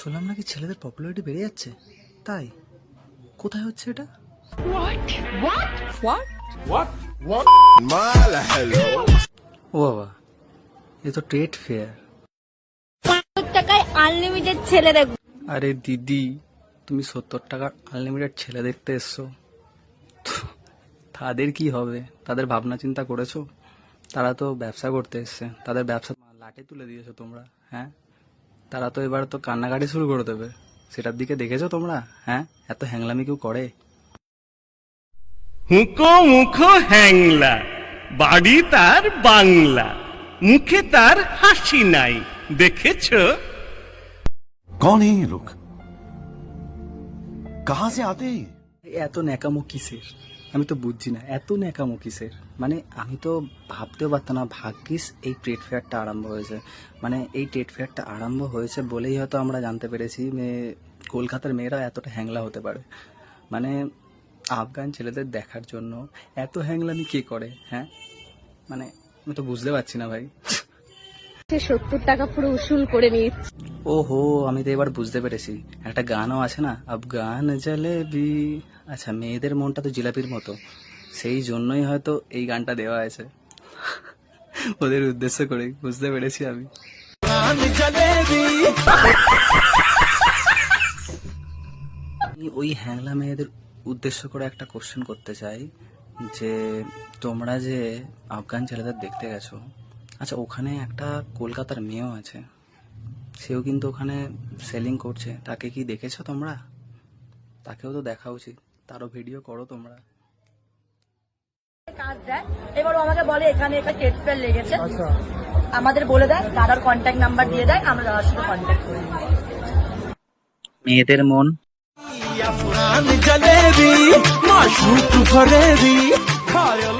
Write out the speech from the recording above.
শুনলাম নাকি ছেলেদের পপুলারিটি বেড়ে যাচ্ছে। তাই কোথায় হচ্ছে এটা? ও বাবা এ তো ট্রেড ফেয়ার টাকায় আনলিমিটেড ছেলে দেখব আরে দিদি তুমি সত্তর টাকার আনলিমিটেড ছেলে দেখতে এসছো। তো তাদের কি হবে? তাদের ভাবনা চিন্তা করেছ? তারা তো ব্যবসা করতে এসছে। তাদের ব্যবসা লাটে তুলে দিয়েছ তোমরা হ্যাঁ? তারা তো এবার তো কান্নাকাটি শুরু করে দেবে। সেটার দিকে দেখেছ তোমরা? হ্যাঁ? এত হ্যাংলামি কেউ করে? হুঁকো মুখো হ্যাংলা বাড়ি তার বাংলা মুখে তার হাসি নাই দেখেছ? কন এই লোক? কাহা সে আতে? এত ন্যাকামো কিসের? আমি তো বুঝছি না, এত ন্যাকামো কিসের? মানে আমি তো ভাবতেও পারতাম না ভাগ্যিস এই ট্রেড ফেয়ারটা আরম্ভ হয়েছে। মানে এই ট্রেড ফেয়ারটা আরম্ভ হয়েছে বলেই হয়তো আমরা জানতে পেরেছি মেয়ে কলকাতার মেয়েরা এতটা হ্যাংলা হতে পারে। মানে আফগান ছেলেদের দেখার জন্য এত হ্যাংলা হ্যাংলামি কে করে হ্যাঁ? মানে আমি তো বুঝতে পারছি না ভাই। সত্তর টাকা পুরো উসুল করে নিচ্ছে। ওহো আমি তো এবার বুঝতে পেরেছি। একটা গানও আছে না? আফগান জলেবি। আচ্ছা মেয়েদের মনটা তো জিলাপির মতো। সেই জন্যই হয়তো এই গানটা দেওয়া আছে। ওদের উদ্দেশ্য করে বুঝতে পেরেছি আমি। আমি ওই হ্যাংলা মেয়েদের উদ্দেশ্য করে একটা কোশ্চেন করতে চাই যে তোমরা যে আফগান ছেলেদের দেখতে গেছো আচ্ছা ওখানে একটা কলকাতার মেয়েও আছে। সেও কিন্তু ওখানে সেলিং করছে। তাকে কি দেখেছ তোমরা? তাকেও তো দেখা উচিত। তারও ভিডিও করো তোমরা। এবার আমাকে বলে এখানে একটা টেট ফেল লেগেছে। আচ্ছা। আমাদের বলে দেয় দাদার কন্ট্যাক্ট নাম্বার দিয়ে দেয় আমরা দাদার সাথে কন্ট্যাক্ট করি। মেয়েদের মন। জলেবি মাশুক ভরেবি খায়ল